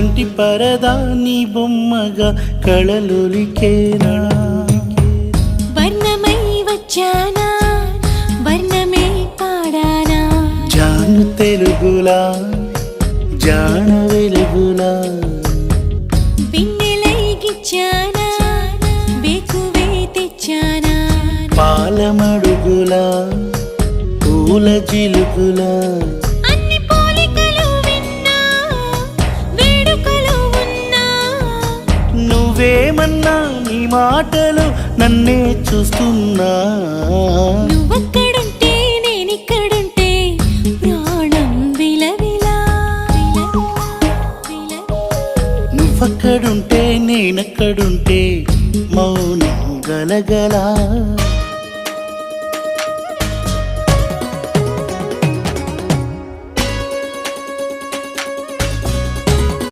కంటి పరదా నీ బొమ్మగా కళలులికేనా వర్ణమై వచ్చానా? వర్ణమే పాడానా? జాను తెలుగులా జాన వెలుగులా. బిన్నెలై గిచ్చానా బేకువే తెచ్చానా? పాలమడుగులా పూల జిలుగులా నువ్వేమన్నా నీ మాటలు నన్నే చూస్తున్నా. నువ్వక్కడుంటే నేనిక్కడుంటే ప్రాణం విలవిలా నువ్వక్కడుంటే నేనక్కడుంటే మౌనం గలగలా.